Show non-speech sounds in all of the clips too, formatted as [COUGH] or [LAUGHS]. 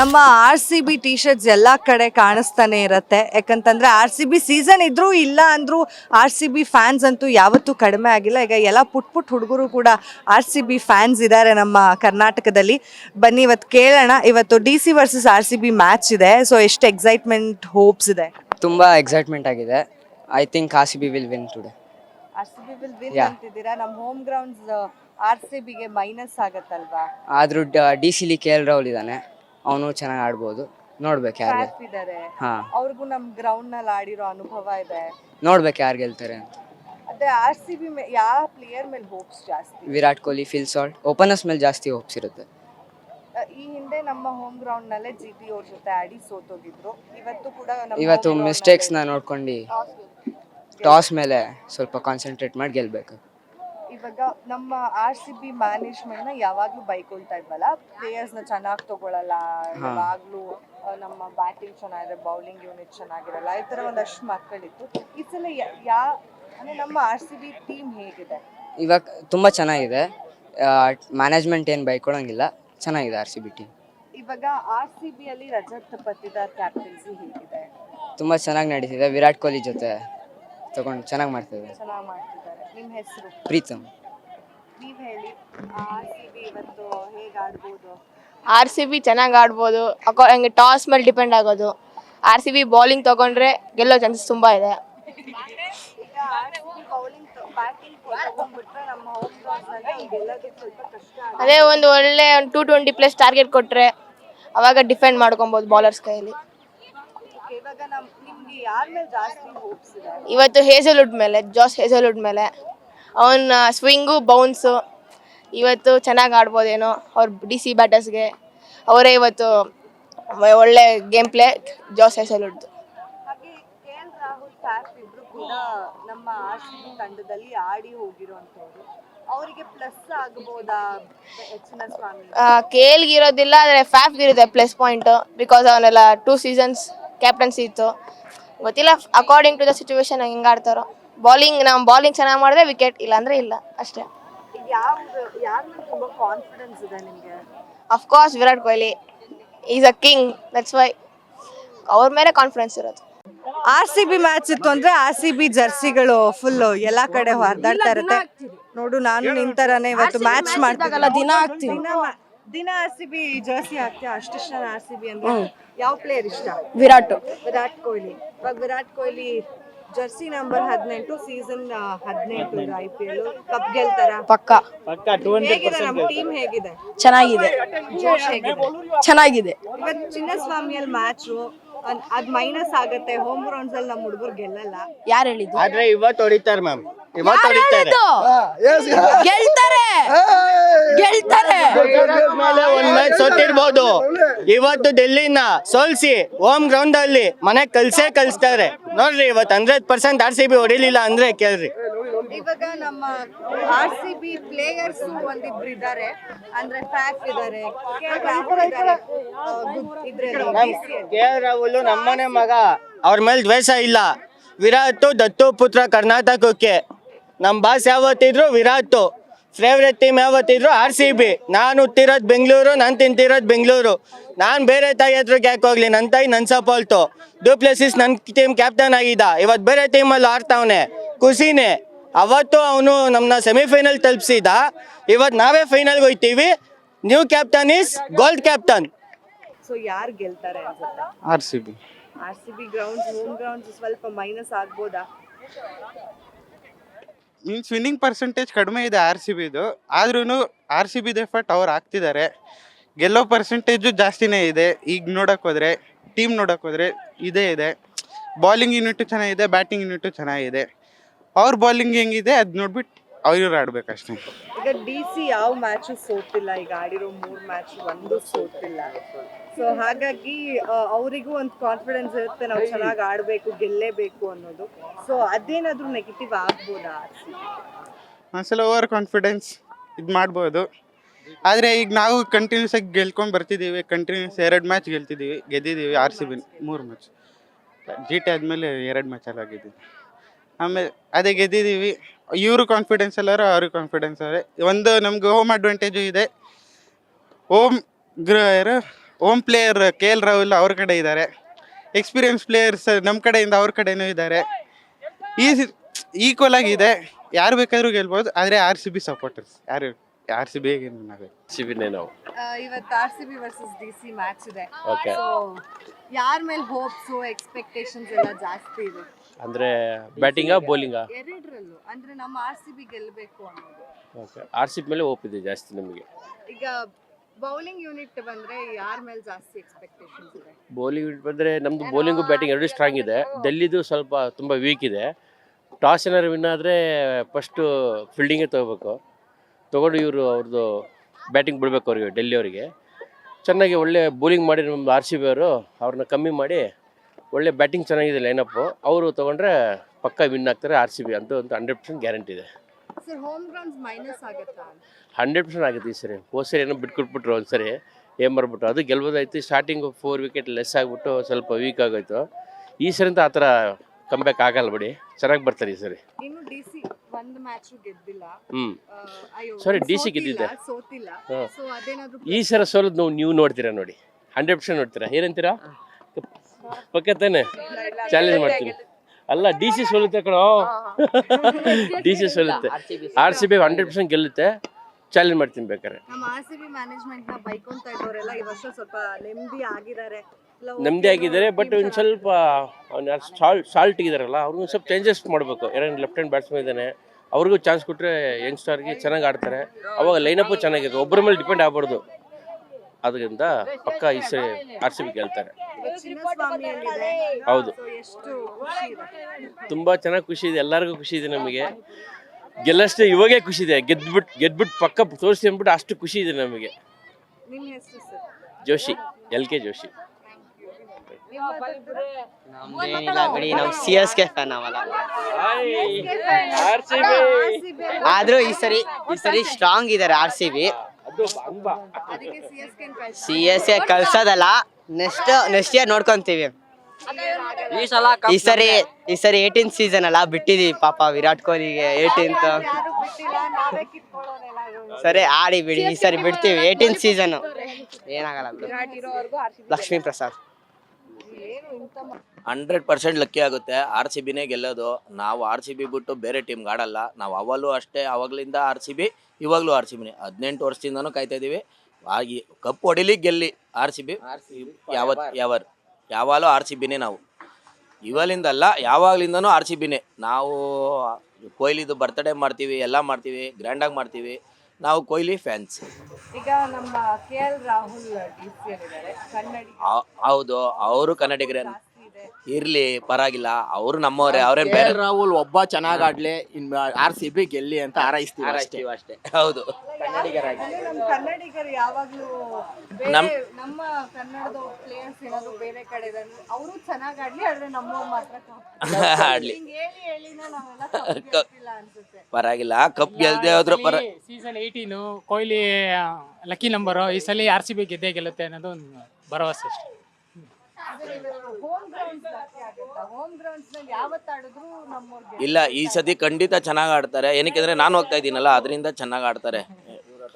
ನಮ್ಮ R C B T shirts ಎಲ್ಲ ಕಡೆ ಕಾಣಿಸ್ತಾನೆ ಇರತ್ತೆ. ಯಾಕಂತಂದ್ರೆ ಆರ್ ಸಿ ಬಿ ಸೀಸನ್ ಇದ್ರೂ ಇಲ್ಲ ಅಂದ್ರೂ ಆರ್ ಸಿ ಬಿ ಫ್ಯಾನ್ಸ್ ಅಂತೂ ಯಾವತ್ತೂ ಕಡಿಮೆ ಆಗಿಲ್ಲ. ಈಗ ಎಲ್ಲ ಪುಟ್ ಪುಟ್ ಹುಡುಗರು ಕೂಡ ಆರ್ ಸಿ ಬಿ ಫ್ಯಾನ್ಸ್ ಇದ್ದಾರೆ ನಮ್ಮ ಕರ್ನಾಟಕದಲ್ಲಿ. ಬನ್ನಿ ಇವತ್ತು ಕೇಳೋಣ. ಇವತ್ತು D C versus R C B match ಇದೆ. ಸೊ ಎಷ್ಟು ಎಕ್ಸೈಟ್ಮೆಂಟ್ ಹೋಪ್ಸ್ ಇದೆ? ತುಂಬ ಎಕ್ಸೈಟ್ಮೆಂಟ್ ಆಗಿದೆ. I think R C B will win today R C B will win. ಅಂತಿದ್ದೀರಾ? ನಮ್ಮ ಹೋಮ್ ಗ್ರೌಂಡ್ಸ್ ಆರ್ ಸಿ ಬಿಗೆ ಮೈನಸ್ ಆಗತ್ತಲ್ವಾ? ಆದರೂ ಡಿ ಸಿಲಿ ಕೆ ಎಲ್ ರಾಹುಲ್ ಇದ್ದಾನೆ. ಅವನು ಚೆನ್ನಾಗಿ ಆಡ್ಬೋದು. ನೋಡ್ಬೇಕು ಯಾರು ಇದ್ದಾರೆ ಹಾಂ. ಅವ್ರಿಗೂ ನಮ್ ಗ್ರೌಂಡ್ನಲ್ಲಿ ಆಡಿರೋ ಅನುಭವ ಇದೆ. ನೋಡ್ಬೇಕು ಯಾರು ಗೆಲ್ತಾರೆ ಅಂತ. ಅದೇ ಆರ್ ಸಿ ಬಿ ಯಾವ ಪ್ಲೇಯರ್ ಮೇಲೆ ಹೋಪ್ಸ್ ಜಾಸ್ತಿ? Virat Kohli Phil Salt openers ಮೇಲೆ ಜಾಸ್ತಿ ಹೋಪ್ಸ್ ಇರುತ್ತೆ. ಅಹ್, ಈ ಹಿಂದೆ ನಮ್ಮ ಹೋಮ್ ಗ್ರೌಂಡ್ ನಲ್ಲೇ ಜಿ ಟಿ ಅವ್ರ ಜೊತೆ ಆಡಿ ಸೋತೋಗಿದ್ರು. ಇವತ್ತು ಕೂಡ ನಮ್ಮ ಇವತ್ತು ಮಿಸ್ಟೇಕ್ಸ್ ground ಮಿಸ್ಟೇಕ್ಸ್ನ ನೋಡ್ಕೊಂಡು. ಟಾಸ್ ಮೇಲೆ ಸ್ವಲ್ಪ ಕಾನ್ಸಂಟ್ರೇಟ್ ಮಾಡಿ ಗೆಲ್ಬೇಕು. ಇವಾಗ ನಮ್ಮ ಆರ್ ಸಿ ಬಿ ಮ್ಯಾನೇಜ್ಮೆಂಟ್ನ ಯಾವಾಗ್ಲೂ ಬೈಕೊಳ್ತಾ ಇದ್ವಲ್ಲ? ಪ್ಲೇಯರ್ಸ್ನ ಚೆನ್ನಾಗಿ ತಗೊಳಲ್ಲ ಯಾವಾಗ್ಲೂ ನಮ್ಮ ಬ್ಯಾಟಿಂಗ್ ಚೆನ್ನಾಗಿದೆ ಬೌಲಿಂಗ್ ಯೂನಿಟ್ ಚೆನ್ನಾಗಿರಲ್ಲ ಈ ತರ ಒಂದಷ್ಟು ಮಕ್ಕಳಿತ್ತು. ಈ ಸಲ ಯಾ- ಅಂದ್ರೆ ನಮ್ಮ ಆರ್ ಸಿ ಬಿ ಟೀಮ್ ಹೇಗಿದೆ? ಇವಾಗ ತುಂಬ ಚೆನ್ನಾಗಿದೆ. ಮ್ಯಾನೇಜ್ಮೆಂಟ್ ಏನು ಬೈಕೊಳಂಗಿಲ್ಲ ಚೆನ್ನಾಗಿದೆ ಆರ್ ಸಿ ಬಿ ಟೀಮ್ ಇವಾಗ ಆರ್ ಸಿ ಬಿ ಅಲ್ಲಿ ರಜತ್ ಪತ್ತಿದಾರ್ ಕ್ಯಾಪ್ಟನ್ಸಿ ಹೇಗಿದೆ? ತುಂಬ ಚೆನ್ನಾಗಿ ನಡೀತಿದೆ. ವಿರಾಟ್ ಕೊಹ್ಲಿ ಜೊತೆ ತಗೊಂಡು ಚೆನ್ನಾಗಿ ಮಾಡ್ತಿದೆ ಚೆನ್ನಾಗಿ ಮಾಡ್ತಿದ್ದಾರೆ. ನಿಮ್ಮ ಹೆಸರು? ಪ್ರೀತಮ್. ನೀವು ಹೇಳಿ ಆರ್ ಸಿ ಬಿ ಇವತ್ತು ಹೇಗೆ ಆಡ್ಬೋದು? ಆರ್ ಸಿ ಬಿ ಚೆನ್ನಾಗಿ ಆಡ್ಬೋದು. ಅಕಾ ಹಂಗೆ ಟಾಸ್ ಮೇಲೆ ಡಿಪೆಂಡ್ ಆಗೋದು. ಆರ್ ಸಿ ಬಿ ಬೌಲಿಂಗ್ ತಗೊಂಡ್ರೆ ಗೆಲ್ಲೋ ಚಾನ್ಸಸ್ ತುಂಬ ಇದೆ. ಈಗ R C B bowling batting ತಗೊಂಡ್ಬಿಟ್ರೆ ನಮ್ಮ ಹೋಮ್ ಗ್ರೌಂಡ್ನಲ್ಲಿ ಗೆಲ್ಲೋದಕ್ಕೆ ಸ್ವಲ್ಪ ಕಷ್ಟ ಆಗುತ್ತೆ. ಅದೇ ಒಂದು ಒಳ್ಳೆ ಒಂದು ಟೂ ಟ್ವೆಂಟಿ ಪ್ಲಸ್ ಟಾರ್ಗೆಟ್ ಕೊಟ್ಟರೆ ಅವಾಗ ಡಿಫೆಂಡ್ ಮಾಡ್ಕೊಬೋದು ಬೌಲರ್ಸ್ ಕೈಯಲ್ಲಿ ಇವಾಗ ಇವತ್ತು ಹೇಸಲ್ವುಡ್ ಮೇಲೆ ಜಾಸ್ ಹೇಸಲ್ವುಡ್ ಮೇಲೆ. ಅವನ ಸ್ವಿಂಗು ಬೌನ್ಸು. ಇವತ್ತು ಚೆನ್ನಾಗಿ ಆಡ್ಬೋದೇನೋ ಅವ್ರ ಡಿ ಸಿ ಬ್ಯಾಟರ್ಸ್ಗೆ. ಅವರೇ ಇವತ್ತು ಒಳ್ಳೆ ಗೇಮ್ ಪ್ಲೇ ಜಾಸ್ ಹೇಸಲ್ವುಡ್ದು ಕೂಡ ನಮ್ಮ ಆರ್ ತಂಡದಲ್ಲಿ ಆಡಿ ಹೋಗಿರುವಂತವ್ರು ಅವರಿಗೆ ಪ್ಲಸ್ ಆಗಬಹುದಾ ಸ್ವಾಮಿ? ಆದರೆ ಫ್ಯಾಫ್ಗೆ ಇರುತ್ತೆ ಪ್ಲಸ್ ಪಾಯಿಂಟು ಬಿಕಾಸ್ ಅವನೆಲ್ಲ ಟೂ ಸೀಸನ್ಸ್ ಕ್ಯಾಪ್ಟನ್ಸಿ ಇತ್ತು. ಗೊತ್ತಿಲ್ಲ. ಅಕಾರ್ಡಿಂಗ್ ಟು ದ ಸಿಚುವೇಶನ್ ಹೆಂಗ್ ಆಡ್ತಾರೋ. ಬಾಲಿಂಗ್ ನಾವು ಬಾಲಿಂಗ್ ಚೆನ್ನಾಗಿ ಮಾಡಿದ್ರೆ ವಿಕೆಟ್ ಇಲ್ಲ. ಅಂದ್ರೆ ಇಲ್ಲ ಅಷ್ಟೇ ಕಾನ್ಫಿಡೆನ್ಸ್ ಇದೆ ನಿಮ್ಗೆ? Of course Virat Kohli. Is a king that's why ಅವ್ರ ಮೇಲೆ ಕಾನ್ಫಿಡೆನ್ಸ್ ಇರೋದು. ಆರ್ ಸಿ ಬಿ ಮ್ಯಾಚ್ ಇತ್ತು ಅಂದ್ರೆ ಆರ್ ಸಿ ಬಿ ಜರ್ಸಿಗಳು ಫುಲ್ ಎಲ್ಲಾ ಕಡೆ ಹರಿದಾಡ್ತಾ ಇರುತ್ತೆ. ನೋಡು ನಾನು ನಿಂತರನೇ ಇವತ್ತು ಮ್ಯಾಚ್ ಮಾಡ್ತಾಗಲ್ಲ ದಿನ ಆಗ್ತೀನಿ ದಿನ ಆರ್ ಸಿ ಬಿ ಜರ್ಸಿ ಹಾಕ್ತೀಯ? ಅಷ್ಟಿಷ್ಟ ಆರ್ ಸಿ ಬಿ ಅಂದ್ರೆ ಯಾವ ಪ್ಲೇಯರ್ ಇಷ್ಟ? ವಿರಾಟ್. ವಿರಾಟ್ ಕೊಹ್ಲಿ. ಇವಾಗ ವಿರಾಟ್ ಕೊಹ್ಲಿ ಜರ್ಸಿ ನಂಬರ್ ಹದಿನೆಂಟು ಸೀಸನ್ ಹದಿನೆಂಟು ಇದು ಐ ಪಿ ಎಲ್ ಕಪ್ ಗೆಲ್ತಾರ? ಪಕ್ಕ. ಹೇಗಿದೆ ನಮ್ಮ ಟೀಮ್ ಹೇಗಿದೆ? ಚೆನ್ನಾಗಿದೆ. ಜೋಶ್ ಹೇಗಿದೆ? ಚೆನ್ನಾಗಿದೆ. ಇವತ್ತು ಚಿನ್ನಸ್ವಾಮಿಯಲ್ಲಿ ಮ್ಯಾಚು ಅದ್ ಮೈನಸ್ ಆಗತ್ತೆ. ಹೋಮ್ ಗ್ರೌಂಡ್ಸ್ ಅಲ್ಲಿ ನಮ್ಮ ಹುಡುಗರು ಗೆಲ್ಲಲ್ಲ. ಯಾರು ಹೇಳಿದ್ದು? ಆದ್ರೆ ಇವತ್ತು ಹೊಡಿತಾರೆ ಮ್ಯಾಮ್ ಇವತ್ತು ಹೊಡಿತಾರೆ. ಗೆಲ್ತಾರೆ. ಗೆಲ್ತಾರೆ. ಮೇಲೆ ಒಂದ್ ಮ್ಯಾಚ್ ಸೋತಿರ್ಬೋದು. ಇವತ್ತು ಡೆಲ್ಲಿನ ಸೋಲ್ಸಿ ಹೋಮ್ ಗ್ರೌಂಡ್ ಅಲ್ಲಿ ಮನೆ ಕಲ್ಸೇ ಕಲ್ಸ್ತಾರೆ. ನೋಡ್ರಿ ಇವತ್ತು hundred percent R C B ಹೊಡಿಲಿಲ್ಲ ಅಂದ್ರೆ ಕೇಳ್ರಿ. ಇವಾಗ ನಮ್ಮ ಆರ್ ಸಿ ಬಿ ಪ್ಲೇಯರ್ಸ್ ಒಂದಿಬ್ರು ಇದ್ದಾರೆ ಅಂದ್ರೆ ಫ್ಯಾಕ್ ಇದ್ದಾರೆ ಕೆ ಆರ್ ರಾಹುಲ್ ನಮ್ಮನೆ ಮಗ. ಅವ್ರ ಮೇಲೆ ದ್ವೇಷ ಇಲ್ಲ. ವಿರಾಟ್ ದತ್ತು ಪುತ್ರ ಕರ್ನಾಟಕಕ್ಕೆ. ನಮ್ಮ ಬಾಸ್ ಯಾವತ್ತಿದ್ರು ವಿರಾಟ್. ಫೇವ್ರೆಟ್ ಟೀಮ್ ಯಾವತ್ತಿದ್ರು ಆರ್ ಸಿ ಬಿ ನಾನು ಹುಟ್ಟಿರೋದು ಬೆಂಗಳೂರು ನಾನು ತಿಂತಿರೋದು ಬೆಂಗಳೂರು. ನಾನು ಬೇರೆ ತಾಯಿ ಹತ್ರಕ್ಕೆ ಯಾಕೆ ಹೋಗ್ಲಿ? ನನ್ನ ತಾಯಿ ನನ್ನ ಸಪೋಲ್ಟು ಡೂಪ್ಲೆಸಿಸ್ ನನ್ನ ಟೀಮ್ ಕ್ಯಾಪ್ಟನ್ ಆಗಿದ್ದ. ಇವತ್ತು ಬೇರೆ ಟೀಮಲ್ಲೂ ಆಡ್ತಾವ್ನೆ. ಖುಷಿನೇ. ಅವತ್ತು ಅವನು ನಮ್ಮನ್ನ ಸೆಮಿಫೈನಲ್ ತಲುಪಿಸಿದ. ಇವತ್ತು ನಾವೇ ಫೈನಲ್ಗೆ ಹೋಗ್ತೀವಿ new captain is gold captain so ಯಾರು ಗೆಲ್ತಾರೆ ಅನ್ಸುತ್ತೆ? R C B R C B grounds home grounds ಸ್ವಲ್ಪ ಮೈನಸ್ ಆಗ್ಬೋದಾ? ಸ್ವಿನ್ನಿಂಗ್ ಪರ್ಸೆಂಟೇಜ್ ಕಡಿಮೆ ಇದೆ ಆರ್ ಸಿ ಬಿದು ಆದ್ರೂ ಆರ್ ಸಿ ಬಿದು ಎಫರ್ಟ್ ಅವ್ರು ಹಾಕ್ತಿದ್ದಾರೆ ಗೆಲ್ಲೋ ಪರ್ಸೆಂಟೇಜು ಜಾಸ್ತಿನೇ ಇದೆ. ಈಗ ನೋಡಕ್ ಹೋದ್ರೆ ಟೀಮ್ ನೋಡಕ್ ಹೋದ್ರೆ ಇದೇ ಇದೆ. ಬಾಲಿಂಗ್ ಯೂನಿಟು ಚೆನ್ನಾಗಿದೆ ಬ್ಯಾಟಿಂಗ್ ಯೂನಿಟು ಚೆನ್ನಾಗಿದೆ ಅವ್ರ ಬೌಲಿಂಗ್ ಹೆಂಗಿದೆ ಅದು ನೋಡ್ಬಿಟ್ಟು ಅವ್ರಿವ್ರು ಆಡ್ಬೇಕಷ್ಟೇ. ಈಗ ಡಿ ಸಿ ಯಾವ ಮ್ಯಾಚು ಸೋತಿಲ್ಲ ಈಗ ಆಡಿರೋ ಮೂರು ಮ್ಯಾಚ್ ಒಂದು ಸೋತಿಲ್ಲ. ಸೊ ಹಾಗಾಗಿ ಆ, ಅವರಿಗೂ ಒಂದು ಕಾನ್ಫಿಡೆನ್ಸ್ ಇರುತ್ತೆ ನಾವು ಚೆನ್ನಾಗಿ ಆಡಬೇಕು ಗೆಲ್ಲೇಬೇಕು ಅನ್ನೋದು. ಸೊ ಅದೇನಾದರೂ ನೆಗೆಟಿವ್ ಆಗ್ಬೋದಾ ಒಂದ್ಸಲ ಓವರ್ ಕಾನ್ಫಿಡೆನ್ಸ್ ಇದು ಮಾಡ್ಬೋದು. ಆದರೆ ಈಗ ನಾವು ಕಂಟಿನ್ಯೂಸ್ ಆಗಿ ಗೆಲ್ಕೊಂಡು ಬರ್ತಿದ್ದೀವಿ ಕಂಟಿನ್ಯೂಸ್ ಎರಡು ಮ್ಯಾಚ್ ಗೆಲ್ತಿದ್ದೀವಿ ಗೆದ್ದಿದ್ದೀವಿ ಆರ್ ಸಿ ಬಿ ಮೂರು ಮ್ಯಾಚ್ ಜಿ ಟಿ ಆದಮೇಲೆ ಎರಡು ಮ್ಯಾಚ್ ಆಗಿದ್ದೀವಿ. ಆಮೇಲೆ ಅದೇ ಗೆದ್ದಿದ್ದೀವಿ. ಇವರು ಕಾನ್ಫಿಡೆನ್ಸ್ ಎಲ್ಲರೂ ಅವರು ಕಾನ್ಫಿಡೆನ್ಸ್ ಅವರೇ. ಒಂದು ನಮ್ಗೆ ಹೋಮ್ ಅಡ್ವಾಂಟೇಜು ಇದೆ. ಓಮ್ ಗ್ರ ಯಾರು home player K L Rahul ಅವ್ರ ಕಡೆ ಇದ್ದಾರೆ. ಎಕ್ಸ್ಪೀರಿಯನ್ಸ್ ಪ್ಲೇಯರ್ಸ್ ನಮ್ಮ ಕಡೆಯಿಂದ ಅವ್ರ ಕಡೆನೂ ಇದ್ದಾರೆ. ಈ ಈಕ್ವಲ್ ಆಗಿದೆ. ಯಾರು ಬೇಕಾದರೂ ಗೆಲ್ಬೋದು. ಆದರೆ ಆರ್ ಸಿ ಬಿ ಸಪೋರ್ಟರ್ಸ್ ಯಾರು ಆರ್ ಸಿ ಬಿ ನಾವೇ. ಸಿಬಿನೇ ನಾವು. ಇವತ್ತು R C B versus D C match ಇದೆ. ಯಾರ ಮೇಲೆ ಹೋಪ್ಸು ಎಕ್ಸ್ಪೆಕ್ಟೇಷನ್ಸ್ ಎಲ್ಲ ಜಾಸ್ತಿ ಇದೆ? ಅಂದರೆ ಬ್ಯಾಟಿಂಗಾ ಬೌಲಿಂಗಾ ಎರಡರಲ್ಲೂ. ಅಂದ್ರೆ ನಮ್ಮ ಆರ್ ಸಿ ಬಿ ಗೆಲ್ಲಬೇಕು ಅನ್ನೋದು. ಓಕೆ ಆರ್ ಸಿ ಮೇಲೆ ಇದೆ ಜಾಸ್ತಿ ನಮಗೆ. ಈಗ ಬೌಲಿಂಗ್ ಯೂನಿಟ್ ಬಂದ್ರೆ ಯಾರ ಮೇಲೆ ಜಾಸ್ತಿ ಎಕ್ಸ್ಪೆಕ್ಟೇಷನ್ಸ್ ಇದೆ? ಬೌಲಿಂಗ್ ಬಂದರೆ ನಮ್ಮದು ಬೌಲಿಂಗು ಬ್ಯಾಟಿಂಗ್ ಎರಡೂ ಸ್ಟ್ರಾಂಗ್ ಇದೆ. ಡೆಲ್ಲಿದು ಸ್ವಲ್ಪ ತುಂಬ ವೀಕ್ ಇದೆ. ಟಾಸ್ ಏನಾದ್ರು ವಿನ್ ಆದರೆ ಫಸ್ಟು ಫೀಲ್ಡಿಂಗೇ ತಗೋಬೇಕು. ತೊಗೊಂಡು ಇವರು ಅವ್ರದ್ದು ಬ್ಯಾಟಿಂಗ್ ಬಿಡಬೇಕು ಅವರಿಗೆ ಡೆಲ್ಲಿ ಅವರಿಗೆ. ಚೆನ್ನಾಗಿ ಒಳ್ಳೆ ಬೌಲಿಂಗ್ ಮಾಡಿ ನಮ್ಮ ಆರ್ ಸಿ ಬಿ ಅವರು ಅವ್ರನ್ನ ಕಮ್ಮಿ ಮಾಡಿ ಒಳ್ಳೆ ಬ್ಯಾಟಿಂಗ್ ಚೆನ್ನಾಗಿದೆ ಲೈನಪ್ಪು ಅವರು ತಗೊಂಡ್ರೆ ಪಕ್ಕ ವಿನ್ ಆಗ್ತಾರೆ ಆರ್ ಸಿ ಬಿ ಅಂತ ಒಂದು ಹಂಡ್ರೆಡ್ ಪರ್ಸೆಂಟ್ ಗ್ಯಾರಂಟಿ ಇದೆ. ಸರ್ ಹೋಮ್ ಗ್ರೌಂಡ್ಸ್ ಮೈನಸ್ ಆಗುತ್ತಾ? ಹಂಡ್ರೆಡ್ ಪರ್ಸೆಂಟ್ ಆಗುತ್ತೆ ಈ ಸರಿ. ಹೋದ ಸರಿ ಏನೋ ಬಿಟ್ಕೊಟ್ಬಿಟ್ರು ಒಂದು ಸರಿ ಏನು ಮಾಡ್ಬಿಟ್ಟು ಅದು ಗೆಲ್ಬೋದಾಯ್ತು ಸ್ಟಾರ್ಟಿಂಗ್ ಫೋರ್ ವಿಕೆಟ್ ಲೆಸ್ ಆಗಿಬಿಟ್ಟು ಸ್ವಲ್ಪ ವೀಕ್ ಆಗೋಯ್ತು. ಈ ಸರಿ ಅಂತ ಆ ಥರ ಕಮ್ಬ್ಯಾಕ್ ಆಗಲ್ಲ ಬಿಡಿ. ಚೆನ್ನಾಗಿ ಬರ್ತಾರೆ ಈ ಸರಿ. ಇನ್ನು ಡಿ ಸಿ ಒಂದು ಮ್ಯಾಚ್ ಗೆದ್ದಿಲ್ಲ. ಅಯ್ಯೋ Sorry, DC ಸೋತಿಲ್ಲ, ಗೆದ್ದಿದ್ದೆ. ಸೋತಿಲ್ಲ. ಹಾ. ಸೊ ಅದೇನಾದ್ರೂ ಈ ಸರ ಸೋಲೋದು ನಾವು ನೀವು ನೋಡ್ತೀರಾ ನೋಡಿ. ಹಂಡ್ರೆಡ್ ಪರ್ಸೆಂಟ್ ನೋಡ್ತೀರಾ? ಏನಂತೀರಾ? ಪಕ್ಕ ತಾನೆ ಚಾಲೆಂಜ್ ಮಾಡ್ತೀನಿ. ಅಲ್ಲ ಡಿ ಸಿ ಸೋಲುತ್ತೆ ಕಣೋ. [LAUGHS] D C ಸೋಲುತ್ತೆ. R C B hundred percent ಗೆಲ್ಲುತ್ತೆ. Challenge ಮಾಡ್ತೀನಿ ಬೇಕಾದ್ರೆ. ನಮ್ಮ ಆರ್ ಸಿ ಬಿ ಮ್ಯಾನೇಜ್ಮೆಂಟ್ನ ಬೈಕೊಂತ ಇದ್ದವರೆಲ್ಲ ಈ ವರ್ಷ ಸ್ವಲ್ಪ ನೆಮ್ಮದಿ ಆಗಿದ್ದಾರೆ. ನೆಮ್ಮದಿ ಬಟ್ ಒಂದು ಸ್ವಲ್ಪ ಅವ್ನು ಸಾಲ್ಟ್ ಸಾಲ್ಟ್ ಇದಾರಲ್ಲ ಅವ್ರಿಗೂ ಸ್ವಲ್ಪ ಚೇಂಜಸ್ ಮಾಡಬೇಕು. ಯಾರು ಲೆಫ್ಟ್ ಹ್ಯಾಂಡ್ ಬ್ಯಾಟ್ಸ್ಮನ್ ಇದ್ದಾನೆ ಅವ್ರಿಗೂ ಚಾನ್ಸ್ ಕೊಟ್ಟರೆ ಯಂಗ್ಸ್ಟರ್ಗೆ ಚೆನ್ನಾಗಿ ಆಡ್ತಾರೆ. ಅವಾಗ ಲೈನಪ್ಪು ಚೆನ್ನಾಗಿದೆ ಒಬ್ಬರ ಮೇಲೆ ಡಿಪೆಂಡ್ ಆಗ್ಬಾರ್ದು. ಅದರಿಂದ ಪಕ್ಕ ಈ ಸರಿ ಆರ್ ಸಿ ಬಿ ಗೆಲ್ತಾರೆ ಹೌದು. ತುಂಬಾ ಚೆನ್ನಾಗಿ ಖುಷಿ ಇದೆ. ಎಲ್ಲರಿಗೂ ಖುಷಿ ಇದೆ ನಮಗೆ. ಗೆಲ್ಲಷ್ಟೇ ಇವಾಗೇ ಖುಷಿ ಇದೆ. ಗೆದ್ಬಿಟ್ಟು ಗೆದ್ಬಿಟ್ಟು ಪಕ್ಕ ತೋರಿಸಿ ಅಂದ್ಬಿಟ್ಟು ಅಷ್ಟು ಖುಷಿ ಇದೆ ನಮಗೆ. ನಿಮ್ಮ ಹೆಸರು ಸರ್? ಜೋಶಿ ಎಲ್ ಕೆ ಜೋಶಿ ನಮ್ದೇನಿಲ್ಲ ಬಿಡಿ ನಾವು ಸಿ ಎಸ್ ಕೆ ಫ್ಯಾನ್ ಅವಲ್ಲ ಆದ್ರೂ ಈ ಸರಿ ಈ ಸರಿ ಸ್ಟ್ರಾಂಗ್ ಇದಾರೆ R C B. C S A ಕಳ್ಸೋದಲ್ಲ next next year ನೋಡ್ಕೊಂತೀವಿ. ಈ ಸಲ ಈ ಸರಿ ಈ ಸರಿ ಏಯ್ಟೀನ್ ಸೀಸನ್ ಅಲ್ಲ ಬಿಟ್ಟಿದೀವಿ ಪಾಪ ವಿರಾಟ್ ಕೊಹ್ಲಿಗೆ ಏಯ್ಟೀನ್ತ್ ಸರಿ ಆಡಿ ಬಿಡಿ ಈ ಸರಿ ಬಿಡ್ತೀವಿ. ಏಯ್ಟೀನ್ ಸೀಸನ್ ಏನಾಗಲ್ಲ ಬಿಡು. Lakshmi Prasad. Hundred percent lucky ಆಗುತ್ತೆ. ಆರ್ ಸಿ ಬಿನೇ ಗೆಲ್ಲೋದು. ನಾವು ಆರ್ ಸಿ ಬಿ ಬಿಟ್ಟು ಬೇರೆ ಟೀಮ್ಗೆ ಆಡಲ್ಲ. ನಾವು ಅವಲ್ಲೂ ಅಷ್ಟೇ ಅವಾಗ್ಲಿಂದ ಆರ್ ಸಿ ಬಿ ಇವಾಗಲೂ ಆರ್ ಸಿ ಬಿನೇ. ಹದಿನೆಂಟು ವರ್ಷದಿಂದನೂ ಕಾಯ್ತಾ ಇದ್ದೀವಿ. ಆಗಿ ಕಪ್ ಹೊಡಿಲಿ ಗೆಲ್ಲಿ. ಆರ್ ಸಿ ಬಿ ಯಾವತ್ ಯಾವರ್. ಯಾವಾಗಲೂ ಆರ್ ಸಿ ಬಿನೇ ನಾವು. ಇವಲಿಂದಲ್ಲ ಯಾವಾಗಲಿಂದನೂ ಆರ್ ಸಿ ಬಿನೇ. ನಾವು ಕೊಹ್ಲಿದು ಬರ್ತಡೇ ಮಾಡ್ತೀವಿ ಎಲ್ಲ ಮಾಡ್ತೀವಿ ಗ್ರ್ಯಾಂಡಾಗಿ ಮಾಡ್ತೀವಿ. ನಾವು ಕೊಹ್ಲಿ ಫ್ಯಾನ್ಸ್ ಈಗ ನಮ್ಮ ಕೆ ಎಲ್ ರಾಹುಲ್ ಹೌದು ಅವರು ಕನ್ನಡಿಗರೇ. ಇರ್ಲಿ ಪರವಾಗಿಲ್ಲ. ಅವರು ನಮ್ಮವರೇ ಅವ್ರೇನ್ ಬೇರೆ ರಾಹುಲ್ ಒಬ್ಬ ಚೆನ್ನಾಗ್ ಆಡ್ಲಿ ಇನ್ ಆರ್ ಸಿ ಬಿ ಗೆಲ್ಲಿ ಅಂತ ಹಾರೈಸ್ತೀವಿ ಅಷ್ಟೇ. ಅಷ್ಟೇ. ಹೌದು. ಅಂದ್ರೆ ನಮ್ಮ ಕನ್ನಡಿಗರು ಯಾವಾಗ್ಲೂ ಬೇರೆ ನಮ್- ನಮ್ಮ ಕನ್ನಡದ ಪ್ಲೇಯರ್ಸ್ ಏನಾದ್ರು ಬೇರೆ ಕಡೆ ಅವರು ಚೆನ್ನಾಗ್ ಆಡ್ಲಿ ಆದ್ರೆ ನಮ್ಮ ಮಾತ್ರ [LAUGHS] ಆಡ್ಲಿ. ಹಿಂಗ್ ಹೇಳಿ ಹೇಳಿನ ನಾವೆಲ್ಲ [LAUGHS] ಕಪ್ ಗೆಲ್ತಿಲ್ಲ ಅನ್ಸುತ್ತೆ. ಪರವಾಗಿಲ್ಲ ಕಪ್ ಗೆಲ್ದೆ ಹೋದ್ರು ಪರ season eighteen Kohli lucky number ಈ ಸಲ ಆರ್ ಸಿ ಬಿ ಗೆದ್ದೇ ಗೆಲ್ಲುತ್ತೆ ಅನ್ನೋದು ಒಂದು ಭರವಸೆ ಅಷ್ಟೇ. ಇಲ್ಲ ಈ ಸತಿ ಖಂಡಿತ ಚೆನ್ನಾಗಿ ಆಡ್ತಾರೆ. ಏನಕ್ಕೆ ಅಂದ್ರೆ ನಾನು ಹೋಗ್ತಾ ಇದ್ದೀನಲ್ಲ ಅದರಿಂದ ಚೆನ್ನಾಗಿ ಆಡ್ತಾರೆ.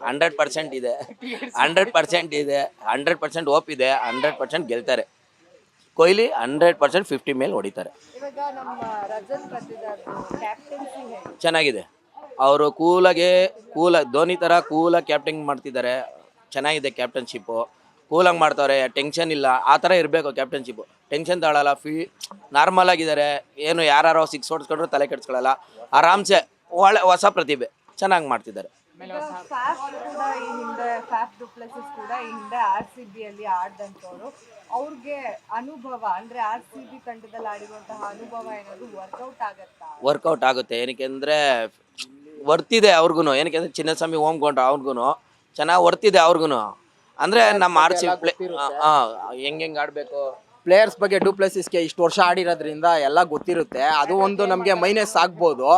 ಹಂಡ್ರೆಡ್ ಪರ್ಸೆಂಟ್ ಇದೆ. ಹಂಡ್ರೆಡ್ ಪರ್ಸೆಂಟ್ ಇದೆ. ಹಂಡ್ರೆಡ್ ಪರ್ಸೆಂಟ್ ಓಪ್ ಇದೆ. ಹಂಡ್ರೆಡ್ ಪರ್ಸೆಂಟ್ ಗೆಲ್ತಾರೆ. ಕೊಹ್ಲಿ ಹಂಡ್ರೆಡ್ ಪರ್ಸೆಂಟ್ ಫಿಫ್ಟಿ ಮೇಲೆ ಹೊಡಿತಾರೆ. ಚೆನ್ನಾಗಿದೆ. ಅವರು ಕೂಲಾಗೆ ಕೂಲ ಧೋನಿ ಥರ ಕೂಲಾಗಿ ಕ್ಯಾಪ್ಟನ್ ಮಾಡ್ತಿದ್ದಾರೆ. ಚೆನ್ನಾಗಿದೆ ಕ್ಯಾಪ್ಟನ್ಶಿಪ್ಪು ಕೂಲಾಗಿ ಮಾಡ್ತಾರೆ ಟೆನ್ಷನ್ ಇಲ್ಲ. ಆ ಥರ ಇರಬೇಕು ಕ್ಯಾಪ್ಟನ್ಶಿಪ್ಪು ಟೆನ್ಷನ್ ತಗೊಳ್ಳಲ್ಲ ಫೀ ನಾರ್ಮಲ್ ಆಗಿದ್ದಾರೆ. ಏನು ಯಾರು ಸಿಕ್ಸ್ ಹೊಡ್ಸ್ಕೊಂಡ್ರು ತಲೆ ಕೆಡ್ಸ್ಕೊಳ್ಳಲ್ಲ ಆರಾಮ್ಸೆ ಒಳ್ಳೆ ಹೊಸ ಪ್ರತಿಭೆ. ಚೆನ್ನಾಗಿ ಮಾಡ್ತಿದ್ದಾರೆ. ಫ್ಯಾಫ್ ಕೂಡ ಈ ಹಿಂದೆ ಫ್ಯಾಫ್ ಡುಪ್ಲೆಸಿಸ್ ಕೂಡ ಈ ಹಿಂದೆ ಆರ್ ಸಿ ಬಿ ಅಲ್ಲಿ ಆಡ್ದಂಥವ್ರು ಅವ್ರಿಗೆ ಅನುಭವ ಅಂದ್ರೆ ಆರ್ ಸಿ ಬಿ ತಂಡದಲ್ಲಿ ಆಡಿರುವಂತಹ ಅನುಭವ ಏನಾದ್ರು ವರ್ಕೌಟ್ ಆಗತ್ತಾ? ವರ್ಕೌಟ್ ಆಗುತ್ತೆ. ಏನಕ್ಕೆ ಅಂದರೆ ವರ್ತಿದೆ ಅವ್ರಿಗೂ ಏನಕ್ಕೆ ಚಿನ್ನಸ್ವಾಮಿ ಹೋಮ್ಕೊಂಡ್ರು ಅವ್ರಿಗೂ ಚೆನ್ನಾಗಿ ವರ್ತಿದೆ ಅವ್ರಿಗೂ ಅಂದರೆ ನಮ್ಮ ಆರ್ ಸಿ ಹೆಂಗ್ ಹೆಂಗೆ ಆಡಬೇಕು? ಪ್ಲೇಯರ್ಸ್ ಬಗ್ಗೆ ಡೂಪ್ಲೆಸಿಸ್ಗೆ ಇಷ್ಟು ವರ್ಷ ಆಡಿರೋದ್ರಿಂದ ಎಲ್ಲ ಗೊತ್ತಿರುತ್ತೆ. ಅದು ಒಂದು ನಮಗೆ ಮೈನಸ್ ಆಗ್ಬೋದು.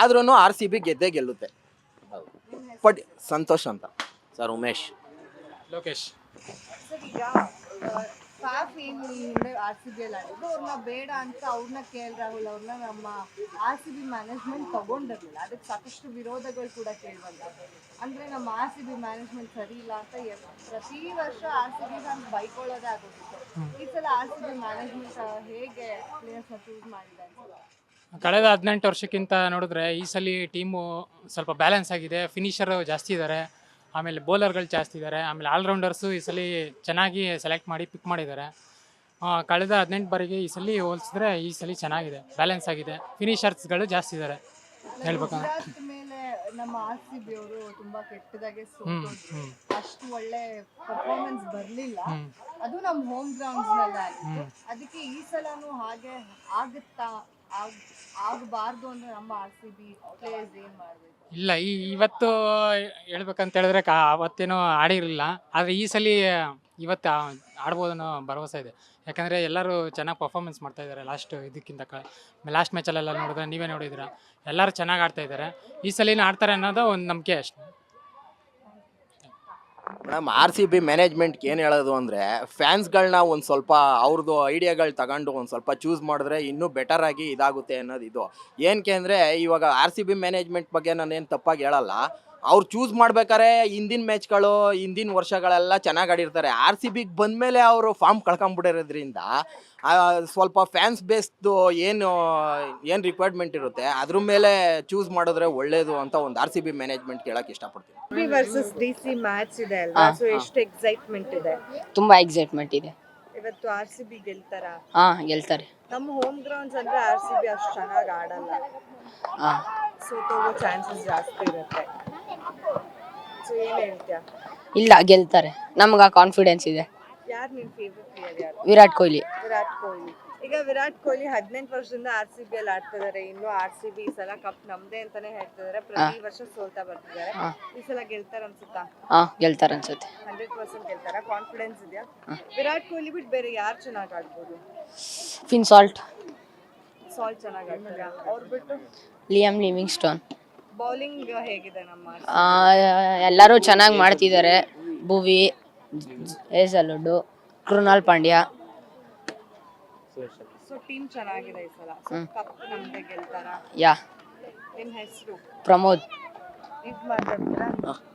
ಆದ್ರೂ ಆರ್ ಸಿ ಬಿ ಗೆದ್ದೇ ಗೆಲ್ಲುತ್ತೆ. ಬಟ್ ಸಂತೋಷ್ ಅಂತ. ಸರ್ ಉಮೇಶ್. ಲೋಕೇಶ್. ಸರ್ ಏನು ಆರ್ ಸಿ ಬಿ ಅಲ್ಲಿ ಆಡಿದ್ದು. ಅವ್ರನ್ನ ಬೇಡ ಅಂತ ಅವ್ರನ್ನ ಕೆ ಅವ್ರನ್ನ ನಮ್ಮ ಆರ್ ಸಿ ಬಿ ಮ್ಯಾನೇಜ್ಮೆಂಟ್ ತಗೊಂಡಿರಲಿಲ್ಲ. ಅದಕ್ಕೆ ಸಾಕಷ್ಟು ವಿರೋಧಗಳು ಕೂಡ ಕೇಳುವಂಥದ್ದು ಅಂದ್ರೆ ನಮ್ಮ ಆರ್ ಸಿ ಬಿ ಮ್ಯಾನೇಜ್ಮೆಂಟ್ ಸರಿ ಇಲ್ಲ ಅಂತ ಪ್ರತಿ ವರ್ಷ ಆರ್ ಸಿ ಬಿ ನಾನು ಬೈಕೊಳ್ಳೋದೇ ಆಗೋಗಿತ್ತು. ಈ ಸಲ ಆರ್ ಸಿ ಬಿ ಮ್ಯಾನೇಜ್ಮೆಂಟ್ ಹೇಗೆ ಪ್ಲೇಯರ್ಸ್ನ ಚೂಸ್ ಮಾಡಿದೆ ಕಳೆದ ಹದಿನೆಂಟು ವರ್ಷಕ್ಕಿಂತ ನೋಡಿದ್ರೆ ಈ ಸಲ ಟೀಮು ಸ್ವಲ್ಪ ಬ್ಯಾಲೆನ್ಸ್ ಆಗಿದೆ. ಫಿನಿಷರು ಜಾಸ್ತಿ ಇದ್ದಾರೆ ಆಮೇಲೆ ಬೌಲರ್ಗಳು ಜಾಸ್ತಿ ಇದ್ದಾರೆ ಆಮೇಲೆ ಆಲ್ರೌಂಡರ್ಸು ಈ ಸಲ ಚೆನ್ನಾಗಿ ಸೆಲೆಕ್ಟ್ ಮಾಡಿ ಪಿಕ್ ಮಾಡಿದ್ದಾರೆ. ಕಳೆದ ಹದಿನೆಂಟು ಬಾರಿಗೆ ಈ ಸಲ ಹೋಲಿಸಿದ್ರೆ ಈ ಸಲ ಚೆನ್ನಾಗಿದೆ ಬ್ಯಾಲೆನ್ಸ್ ಆಗಿದೆ. ಫಿನಿಷರ್ಸ್ಗಳು ಜಾಸ್ತಿ ಇದ್ದಾರೆ ಹೇಳ್ಬೇಕಂದ್ರೆ ನಮ್ಮ ಆರ್ ಸಿ ಬಿ ಅವರು ತುಂಬಾ ಕೆಟ್ಟದಾಗೆ ಅಷ್ಟು ಒಳ್ಳೆ ಪರ್ಫಾರ್ಮೆನ್ಸ್ ಬರ್ಲಿಲ್ಲ. ಅದು ನಮ್ಮ ಹೋಮ್ ಗ್ರೌಂಡ್ಸ್ನಲ್ಲಿ ಅದಕ್ಕೆ ಈ ಸಲನೂ ಹಾಗೆ ಆಗುತ್ತಾ? ಆಗ್ ಇಲ್ಲ, ಈ ಇವತ್ತು ಹೇಳ್ಬೇಕಂತ ಹೇಳಿದ್ರೆ ಅವತ್ತೇನೋ ಆಡಿರಲಿಲ್ಲ. ಆದರೆ ಈ ಸಲ ಇವತ್ತು ಆಡ್ಬೋದು ಅನ್ನೋ ಭರವಸೆ ಇದೆ. ಯಾಕಂದರೆ ಎಲ್ಲರೂ ಚೆನ್ನಾಗಿ ಪರ್ಫಾರ್ಮೆನ್ಸ್ ಮಾಡ್ತಾ ಇದ್ದಾರೆ ಲಾಸ್ಟ್ ಇದಕ್ಕಿಂತ ಕ ಲಾಸ್ಟ್ ಮ್ಯಾಚಲ್ಲೆಲ್ಲ ನೋಡಿದ್ರೆ ನೀವೇ ನೋಡಿದ್ದೀರಾ. ಎಲ್ಲರೂ ಚೆನ್ನಾಗಿ ಆಡ್ತಾ ಇದ್ದಾರೆ ಈ ಸಲಿನ ಆಡ್ತಾರೆ ಅನ್ನೋದು ಒಂದು ನಂಬಿಕೆ ಅಷ್ಟೆ. ಮೇಡಮ್ ಆರ್ ಸಿ ಬಿ ಮ್ಯಾನೇಜ್ಮೆಂಟ್ಗೆ ಏನು ಹೇಳೋದು ಅಂದರೆ ಫ್ಯಾನ್ಸ್ಗಳನ್ನ ಒಂದು ಸ್ವಲ್ಪ ಅವ್ರದ್ದು ಐಡಿಯಾಗಳು ತಗೊಂಡು ಒಂದು ಸ್ವಲ್ಪ ಚೂಸ್ ಮಾಡಿದ್ರೆ ಇನ್ನೂ ಬೆಟರ್ ಆಗಿ ಇದಾಗುತ್ತೆ ಅನ್ನೋದು ಇದು. ಏನಕ್ಕೆ ಅಂದರೆ, ಇವಾಗ ಆರ್ ಸಿ ಬಿ ಮ್ಯಾನೇಜ್ಮೆಂಟ್ ಬಗ್ಗೆ ನಾನೇನು ತಪ್ಪಾಗಿ ಹೇಳಲ್ಲ. ಅವ್ರು ಚೂಸ್ ಮಾಡ್ಬೇಕಾರೆ ಹಿಂದಿನ ಮ್ಯಾಚ್ಗಳು ಹಿಂದಿನ ವರ್ಷಗಳೆಲ್ಲ ಚೆನ್ನಾಗಿ ಆಡಿರ್ತಾರೆ. ಆರ್ ಸಿ ಬಿಗೆ ಬಂದಮೇಲೆ ಅವರು ಫಾರ್ಮ್ ಕಳ್ಕೊಂಬಿಟ್ಟಿರೋದ್ರಿಂದ ಆ, ಸ್ವಲ್ಪ ಫ್ಯಾನ್ಸ್ ಬೇಸ್ದು ಏನು ಏನು ರಿಕ್ವೈರ್ಮೆಂಟ್ ಇರುತ್ತೆ ಅದ್ರ ಮೇಲೆ ಚೂಸ್ ಮಾಡಿದ್ರೆ ಒಳ್ಳೇದು ಅಂತ ಒಂದು ಆರ್ ಸಿ ಬಿ ಮ್ಯಾನೇಜ್ಮೆಂಟ್ ಕೇಳಕ್ಕೆ ಇಷ್ಟಪಡ್ತೀನಿ. B versus D C match ಇದೆ ಅಲ್ವಾ? ಸೊ ಎಷ್ಟು ಎಕ್ಸೈಟ್ಮೆಂಟ್ ಇದೆ? ತುಂಬಾ ಎಕ್ಸೈಟ್ಮೆಂಟ್ ಇದೆ. ಇವತ್ತು ಆರ್ ಸಿ ಬಿ ಗೆಲ್ತಾರ? ಹಾ ಗೆಲ್ತಾರೆ. ನಮ್ಮ ಹೋಮ್ ಗ್ರೌಂಡ್ಸ್ ಅಂದ್ರೆ ಆರ್ ಸಿ ಬಿ ಅಷ್ಟು ಚೆನ್ನಾಗಿ ಆಡಲ್ಲ. ಹಾ. ಸೋತೋಗೋ ಚಾನ್ಸಸ್ ಜಾಸ್ತಿ ಇರುತ್ತೆ. ಸೊ ಏನ್ ಹೇಳ್ತೀಯ? ಇಲ್ಲ ಗೆಲ್ತಾರೆ. ನಮ್ಗೆ ಕಾನ್ಫಿಡೆನ್ಸ್ ಇದೆ. ಯಾರು ನಿನ್ ಫೇವ್ರೆಟ್ ಪ್ಲೇಯರ್ ಯಾರು? ವಿರಾಟ್ ಕೊಹ್ಲಿ. ವಿರಾಟ್ ಕೊಹ್ಲಿ. ಈಗ ವಿರಾಟ್ ಕೊಹ್ಲಿ ಹದಿನೆಂಟು ವರ್ಷದಿಂದ ಆರ್ ಸಿ ಬಿ ಅಲ್ಲಿ ಆಡ್ತಿದ್ದಾರೆ ಇನ್ನು ಆರ್ ಸಿ ಬಿ ಈ ಸಲ ಕಪ್ ನಮ್ದೇ ಅಂತಾನೆ ಹೇಳ್ತಿದ್ದಾರೆ ಪ್ರತಿ ವರ್ಷ ಸೋಲ್ತಾ ಬರ್ತಿದ್ದಾರೆ ಈ ಸಲ ಗೆಲ್ತಾರ ಅನ್ಸುತ್ತಾ? ಹಾ ಗೆಲ್ತಾರೆ ಅನ್ಸುತ್ತೆ. Hundred percent ಗೆಲ್ತಾರ? ಕಾನ್ಫಿಡೆನ್ಸ್ ಇದೆಯಾ? ವಿರಾಟ್ ಕೊಹ್ಲಿ ಬಿಟ್ಟು ಬೇರೆ ಯಾರು ಚೆನ್ನಾಗಿ ಆಡ್ಬೋದು? ಫಿನ್ ಸಾಲ್ಟ್ ಸಾಲ್ಟ್ ಚೆನ್ನಾಗಿ ಆಡ್ತಾರೆ? ಅವ್ರು ಬಿಟ್ಟು? ಲಿಯಮ್ ಲಿವಿಂಗ್ ಸ್ಟೋನ್ ಬೌಲಿಂಗ್ ಹೇಗಿದೆ ನಮ್ಮ ಎಲ್ಲರೂ ಚೆನ್ನಾಗಿ ಮಾಡ್ತಿದ್ದಾರೆ. ಭುವಿ ಏಸಲುಡ್ಡು ಕೃಣಾಲ್ ಪಾಂಡ್ಯ. ಸೊ ಟೀಮ್ ಚೆನ್ನಾಗಿದೆ ಈ ಸಲ. ಕಪ್ ನಮ್ದೇ ಗೆಲ್ತಾರ. ಯಾ. ನಿಮ್ ಹೆಸರು? ಪ್ರಮೋದ್. ಇದ್ ಮಾತಾಡ್ತೀರಾ?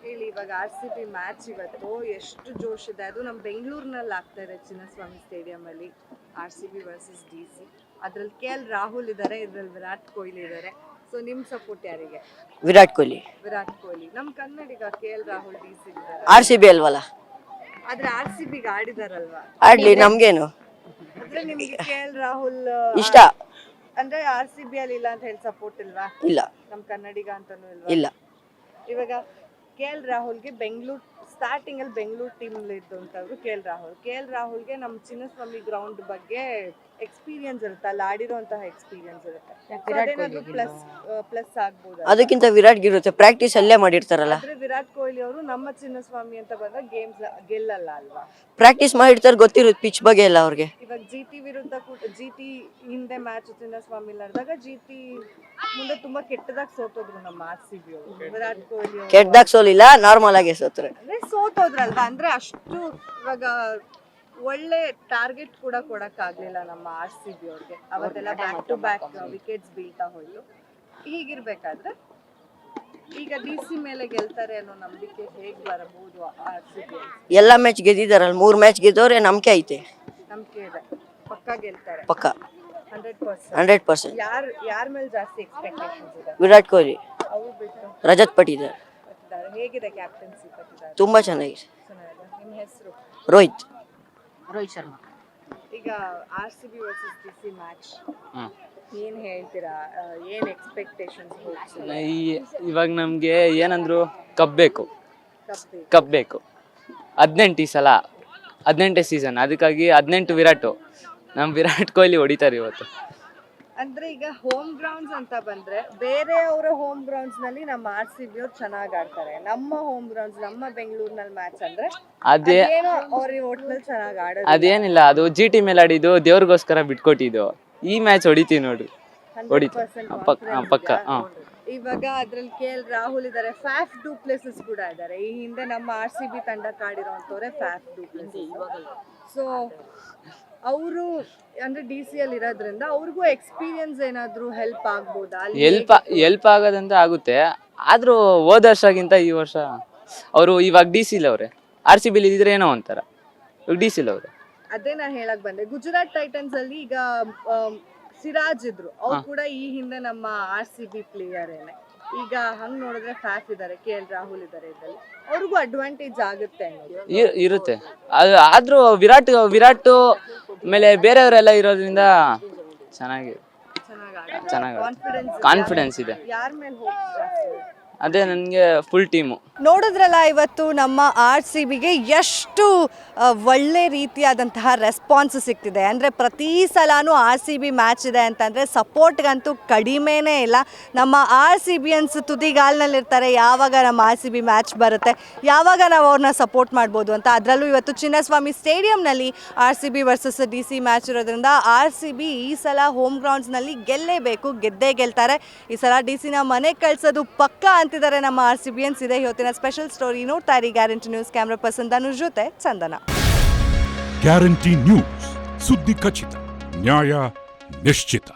ಹೇಳಿ ಇವಾಗ ಆರ್ ಸಿ ಬಿ ಮ್ಯಾಚ್ ಇವತ್ತು. ಎಷ್ಟು ಜೋಶ್ ಇದೆ. ಅದು ನಮ್ಮ ಬೆಂಗಳೂರಿನಲ್ಲಿ ಆಗ್ತಾ ಇದೆ ಚಿನ್ನಸ್ವಾಮಿ ಸ್ಟೇಡಿಯಂ ಅಲ್ಲಿ. R C B versus D C ಅದ್ರಲ್ಲಿ ಕೆ ಎಲ್ ರಾಹುಲ್ ಇದ್ದಾರೆ ಇದ್ರಲ್ಲಿ ವಿರಾಟ್ ಕೊಹ್ಲಿ ಇದ್ದಾರೆ ಸೊ ನಿಮ್ ಸಪೋರ್ಟ್ ಯಾರಿಗೆ? ವಿರಾಟ್ ಕೊಹ್ಲಿ. ವಿರಾಟ್ ಕೊಹ್ಲಿ. ನಮ್ Kannadiga K L Rahul D C R C B ಅಲ್ವಲ್ಲ? ಆದ್ರೆ ಆರ್ ಸಿ ಬಿಗೆ ಆಡಿದಾರಲ್ವಾ? ಆಡ್ಲಿ ನಮ್ಗೇನು? ಅಂದ್ರೆ ನಿಮ್ಗೆ ಕೆ ಎಲ್ ರಾಹುಲ್ ಇಷ್ಟ. ಅಂದ್ರೆ ಆರ್ ಸಿ ಬಿ ಅಲ್ಲಿ ಇಲ್ಲ ಅಂತ ಹೇಳಿ ಸಪೋರ್ಟ್ ಇಲ್ವಾ? ಇಲ್ಲ. ನಮ್ ಕನ್ನಡಿಗ ಅಂತಾನು ಇಲ್ವಾ? ಇಲ್ಲ. ಇವಾಗ ಕೆ ಎಲ್ ರಾಹುಲ್ಗೆ ಬೆಂಗಳೂರು ಸ್ಟಾರ್ಟಿಂಗ್ ಅಲ್ಲಿ Bengaluru team ಇದ್ದಂಥವ್ರು K L Rahul K L ರಾಹುಲ್ಗೆ ನಮ್ಮ ಚಿನ್ನಸ್ವಾಮಿ ಗ್ರೌಂಡ್ ಬಗ್ಗೆ ಎಕ್ಸ್ಪೀರಿಯನ್ಸ್ ಇರುತ್ತೆ. ಅಲ್ಲಿ ಆಡಿರೋಂತಹ ಎಕ್ಸ್ಪೀರಿಯನ್ಸ್ ಇರುತ್ತೆ. ಪ್ಲಸ್ ಪ್ಲಸ್ ಆಗ್ಬೋದು? ಅದಕ್ಕಿಂತ ವಿರಾಟ್ ಇರುತ್ತೆ ಪ್ರಾಕ್ಟೀಸ್ ಅಲ್ಲೇ ಮಾಡಿರ್ತಾರಲ್ಲ. ಆದ್ರೆ ವಿರಾಟ್ ಕೊಹ್ಲಿ ಅವರು ನಮ್ಮ ಚಿನ್ನಸ್ವಾಮಿ ಅಂತ ಬಂದಾಗ ಗೇಮ್ಸ್ ಗೆಲ್ಲಲ್ಲ ಅಲ್ವಾ? ಪ್ರಾಕ್ಟೀಸ್ ಮಾಡಿರ್ತಾರೆ ಗೊತ್ತಿರುತ್ತೆ ಪಿಚ್ ಬಗ್ಗೆ ಎಲ್ಲ ಅವ್ರಿಗೆ. ಇವಾಗ ಜಿ ಟಿ ವಿರುದ್ಧ ಕೂಡ ಜಿ ಟಿ ಹಿಂದೆ ಮ್ಯಾಚ್ ಚಿನ್ನಸ್ವಾಮಿ ನಡೆದಾಗ ಜಿ ಟಿ ಮುಂದೆ ತುಂಬಾ ಕೆಟ್ಟದಾಗಿ ಸೋತೋದ್ರು ನಮ್ಮ ಆರ್ ಸಿ ಬಿ ಅವರು. ವಿರಾಟ್ ಕೊಹ್ಲಿ. ಕೆಟ್ಟದಾಗ ಸೋಲಿಲ್ಲ ನಾರ್ಮಲ್ ಆಗಿ ಸೋತ್ರೆ. ಅಂದ್ರೆ ಸೋತೋದ್ರಲ್ವಾ? ಅಂದ್ರೆ ಅಷ್ಟು ಇವಾಗ ಒಳ್ಳೆ ಟಾರ್ಗೆಟ್ ಕೂಡ ಕೊಡಕ್ ಆಗ್ಲಿಲ್ಲ ನಮ್ಮ ಆರ್ ಸಿ ಬಿ ಅವ್ರಿಗೆ. ಅವತ್ತೆಲ್ಲ ಬ್ಯಾಕ್ ಟು ಬ್ಯಾಕ್ ವಿಕೆಟ್ಸ್ ಬೀಳ್ತಾ ಹೋಯ್ತು. ಹೀಗಿರ್ಬೇಕಾದ್ರೆ ಈಗ ಡಿ ಸಿ ಮೇಲೆ ಗೆಲ್ತಾರೆ ಅನ್ನೋ ನಂಬಿಕೆ ಹೇಗೆ ಬರಬಹುದು ಆರ್ ಸಿ ಬಿ ಎಲ್ಲ ಮ್ಯಾಚ್ ಗೆದ್ದಿದಾರಲ್ಲ ಮೂರ್ ಮ್ಯಾಚ್ ಗೆದ್ದವ್ರೆ ನಂಬಿಕೆ ಐತೆ. ನಂಬಿಕೆ ಇದೆ. ಪಕ್ಕ ಗೆಲ್ತಾರೆ. ಪಕ್ಕ. ಹಂಡ್ರೆಡ್ ಪರ್ಸೆಂಟ್ ಹಂಡ್ರೆಡ್ ಪರ್ಸೆಂಟ್ ಯಾರ್ ಯಾರ ಮೇಲೆ ಜಾಸ್ತಿ ಎಕ್ಸ್ಪೆಕ್ಟೇಷನ್ ಇದೆ? ವಿರಾಟ್ ಕೊಹ್ಲಿ. ಅವ್ರು ಬಿಟ್ಟು. ರಜತ್ ಕೊಟ್ಟಿದ್ದಾರೆ ಹೇಗಿದೆ ಕ್ಯಾಪ್ಟನ್ಸಿ ತುಂಬಾ ಚೆನ್ನಾಗಿದೆ. ನಿಮ್ಮ ಹೆಸರು? ರೋಹಿತ್. ರೋಹಿತ್ ಶರ್ಮಾ. ಈಗ R C B versus D C match ಏನು ಹೇಳ್ತೀರಾ? ಏನು ಎಕ್ಸ್ಪೆಕ್ಟೇಷನ್ಸ್ ಇವಾಗ ನಮಗೆ ಏನಂದ್ರು ಕಪ್ ಬೇಕು. ಕಬ್ ಕಪ್ ಬೇಕು. ಹದಿನೆಂಟು ಈ ಸಲ. ಹದಿನೆಂಟೇ ಸೀಸನ್ ಅದಕ್ಕಾಗಿ ಹದಿನೆಂಟು ವಿರಾಟು. ನಮ್ಮ ವಿರಾಟ್ ಕೊಹ್ಲಿ ಹೊಡಿತಾರೆ ಇವತ್ತು. ಅಂದ್ರೆ ಈಗ ಹೋಮ್ ಗ್ರೌಂಡ್ಸ್ ಅಂತ ಬಂದ್ರೆ ಬೇರೆ ಅವರ ಹೋಮ್ ಗ್ರೌಂಡ್ಸ್ನಲ್ಲಿ ನಮ್ಮ ಆರ್ ಸಿ ಬಿ ಅವ್ರು ಚೆನ್ನಾಗಿ ಆಡ್ತಾರೆ. ನಮ್ಮ ಹೋಮ್ ಗ್ರೌಂಡ್ಸ್ ನಮ್ಮ ಬೆಂಗಳೂರಿನಲ್ಲಿ ಮ್ಯಾಚ್ ಅಂದ್ರೆ ಅದೇ ಏನೋ ಅವ್ರ ಒಟ್ನಲ್ಲಿ ಚೆನ್ನಾಗಿ ಆಡೋದು. ಅದೇನಿಲ್ಲ ಅದು ಜಿ ಟಿ ಮೇಲೆ ಆಡಿದ್ದು ದೇವ್ರಿಗೋಸ್ಕರ ಬಿಟ್ಕೊಟ್ಟಿದ್ದು. ಈ ಮ್ಯಾಚ್ ಹೊಡಿತೀವಿ ನೋಡ್ರಿ ಹೊಡಿತು. 100% ಪಕ್ಕ ಹಾಂ? ಇವಾಗ ಅದ್ರಲ್ಲಿ ಕೆ ಎಲ್ ರಾಹುಲ್ ಇದಾರೆ ಫ್ಯಾಫ್ ಡೂ ಪ್ಲೇಸಸ್ ಕೂಡ ಇದಾರೆ. ಈ ಹಿಂದೆ ನಮ್ಮ ಆರ್ ಸಿ ಬಿ ತಂಡಕ್ಕೆ ಆಡಿರೋಂಥವ್ರೆ ಫ್ಯಾಫ್ ಡೂ ಪ್ಲೇಸಸ್ ಸೊ ಅವರು ಅಂದ್ರೆ ಡಿ ಸಿ ಅಲ್ಲಿ ಇರೋದ್ರಿಂದ ಅವ್ರಿಗೂ ಎಕ್ಸ್ಪೀರಿಯನ್ಸ್ ಏನಾದ್ರೂ ಹೆಲ್ಪ್ ಆಗ್ಬೋದಾ? ಅಲ್ಲಿ ಹೆಲ್ಪ್ ಎಲ್ಪ್ ಆಗೋದಂತ ಆಗುತ್ತೆ. ಆದ್ರೂ ಹೋದ ವರ್ಷಗಿಂತ ಈ ವರ್ಷ ಅವರು ಇವಾಗ ಡಿ ಸಿಲ್ ಅವ್ರೆ. ಆರ್ ಸಿ ಬಿ ಇದ್ರೆ ಏನೋ ಒಂಥರ. ಇವಾಗ ಡಿ ಸಿ ಅವ್ರೆ. ಅದೇ ನಾ ಹೇಳಕ್ ಬಂದೆ. ಗುಜರಾತ್ ಟೈಟನ್ಸ್ ಅಲ್ಲಿ ಈಗ ಆಮ್, ಸಿರಾಜ್ ಇದ್ರು. ಅವ್ರು ಕೂಡ ಈ ಹಿಂದೆ ನಮ್ಮ ಆರ್ ಸಿ ಬಿ ಪ್ಲೇಯರ್ ಏನೆ. ಈಗ ಹಂಗ್ ನೋಡಿದ್ರೆ ಫ್ಯಾಸ್ ಇದಾರೆ ಕೆ ಎಲ್ ರಾಹುಲ್ ಇದಾರೆ ಇದ್ರಲ್ಲಿ. ಅವ್ರಿಗೂ ಅಡ್ವಾಂಟೇಜ್ ಆಗುತ್ತೆ ಅನ್ನೋದು. ಇರ್- ಇರುತ್ತೆ. ಅದು ಆದರೂ ವಿರಾಟ್ ವಿರಾಟ್ ಆಮೇಲೆ ಬೇರೆಯವರೆಲ್ಲ ಇರೋದ್ರಿಂದ ಚೆನ್ನಾಗಿ ಚೆನ್ನಾಗಿ ಕಾನ್ಫಿಡೆನ್ಸ್ ಕಾನ್ಫಿಡೆನ್ಸ್ ಇದೆ. ಯಾರ ಮೇಲೆ? ಅದೇ ನನಗೆ ಫುಲ್ ಟೀಮು ನೋಡಿದ್ರಲ್ಲ ಇವತ್ತು ನಮ್ಮ ಆರ್ ಸಿ ಬಿಗೆ ಎಷ್ಟು ಒಳ್ಳೆ ರೀತಿಯಾದಂತಹ ರೆಸ್ಪಾನ್ಸ್ ಸಿಗ್ತಿದೆ ಅಂದರೆ ಪ್ರತಿ ಸಲನೂ ಆರ್ ಸಿ ಬಿ ಮ್ಯಾಚ್ ಇದೆ ಅಂತಂದರೆ ಸಪೋರ್ಟ್ಗಂತೂ ಕಡಿಮೆನೇ ಇಲ್ಲ. ನಮ್ಮ ಆರ್ ಸಿ ಬಿ ಅನ್ಸ್ ತುದಿಗಾಲ್ನಲ್ಲಿರ್ತಾರೆ. ಯಾವಾಗ ನಮ್ಮ ಆರ್ ಸಿ ಬಿ ಮ್ಯಾಚ್ ಬರುತ್ತೆ, ಯಾವಾಗ ನಾವು ಅವ್ರನ್ನ ಸಪೋರ್ಟ್ ಮಾಡ್ಬೋದು ಅಂತ. ಅದರಲ್ಲೂ ಇವತ್ತು Chinnaswamy ಸ್ಟೇಡಿಯಂನಲ್ಲಿ R C B versus D C match ಇರೋದ್ರಿಂದ ಆರ್ ಸಿ ಬಿ ಈ ಸಲ ಹೋಮ್ ಗ್ರೌಂಡ್ಸ್ನಲ್ಲಿ ಗೆಲ್ಲೇಬೇಕು, ಗೆದ್ದೇ ಗೆಲ್ತಾರೆ. ಈ ಸಲ ಡಿ ಸಿನ ಮನೆ ಕಳ್ಸೋದು ಪಕ್ಕ ಅಂತಿದ್ದಾರೆ ನಮ್ಮ ಆರ್ ಸಿ ಬಿ ಅನ್ಸ್ ಇದೆ ಇವತ್ತಿನ ಸ್ಪೆಷಲ್ ಸ್ಟೋರಿ ನೋಡ್ತಾ ಇರಿ. Guarantee news camera person Dhanush ಜೊತೆ ಚಂದನ. ಗ್ಯಾರಂಟಿ ನ್ಯೂಸ್ ಸುದ್ದಿ ಖಚಿತ, ನ್ಯಾಯ ನಿಶ್ಚಿತ.